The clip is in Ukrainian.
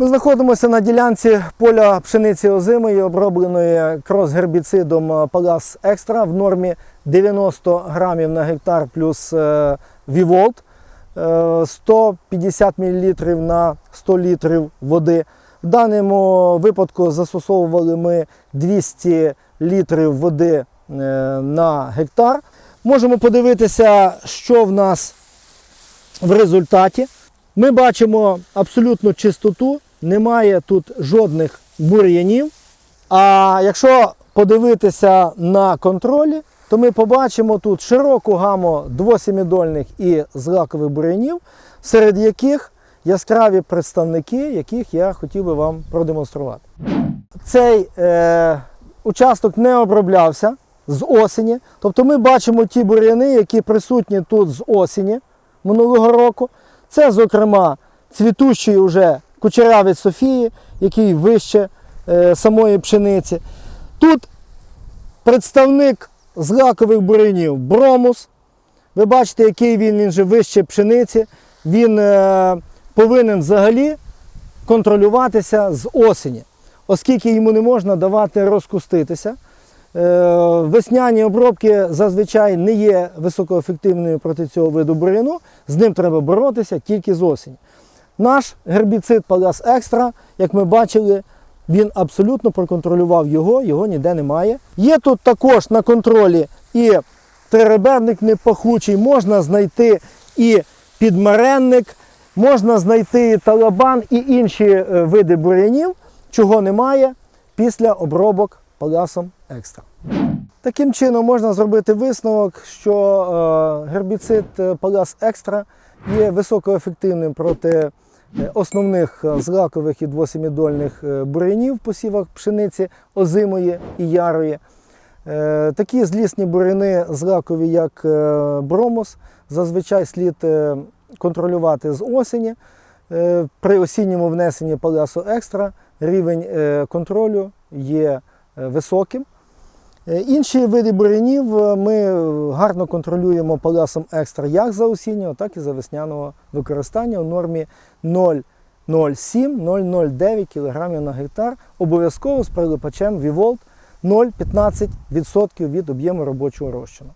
Ми знаходимося на ділянці поля пшениці озимої, обробленої крос-гербіцидом Палас Екстра в нормі 90 грамів на гектар плюс е, Віволт, е, 150 мл на 100 літрів води. В даному випадку застосовували ми 200 літрів води е, на гектар. Можемо подивитися, що в нас в результаті. Ми бачимо абсолютну чистоту, немає тут жодних бур'янів. А якщо подивитися на контролі, то ми побачимо тут широку гаму двосімідольних і злакових бур'янів, серед яких яскраві представники, яких я хотів би вам продемонструвати. Цей е, участок не оброблявся з осені. Тобто ми бачимо ті бур'яни, які присутні тут з осені минулого року. Це, зокрема, цвітущий уже кучерявець Софії, який вище е, самої пшениці. Тут представник злакових бур'янів Бромус. Ви бачите, який він, він же вище пшениці. Він е, повинен взагалі контролюватися з осені, оскільки йому не можна давати розкуститися. Е, Весняні обробки зазвичай не є високоефективною проти цього виду бур'яну, з ним треба боротися тільки з осені. Наш гербіцид Палас Екстра, як ми бачили, він абсолютно проконтролював його, його ніде немає. Є тут також на контролі і триреберник непахучий, можна знайти і підмаренник, можна знайти і талабан і інші е, види бур'янів, чого немає після обробок паласом екстра. Таким чином можна зробити висновок, що е, гербіцид е, Палас Екстра є високоефективним проти основних е, злакових і двосімідольних е, в посівах пшениці озимої і ярої. Е, Такі злісні буряни злакові, як е, бромус, зазвичай слід е, контролювати з осені. Е, При осінньому внесенні паласу екстра рівень е, контролю є е, високим. Е, Інші види бурянів е, ми гарно контролюємо паласом екстра як за осіннього, так і за весняного використання у нормі 0,07-0,09 кг на гектар, обов'язково з прилипачем Віволт 0,15% від об'єму робочого розчину.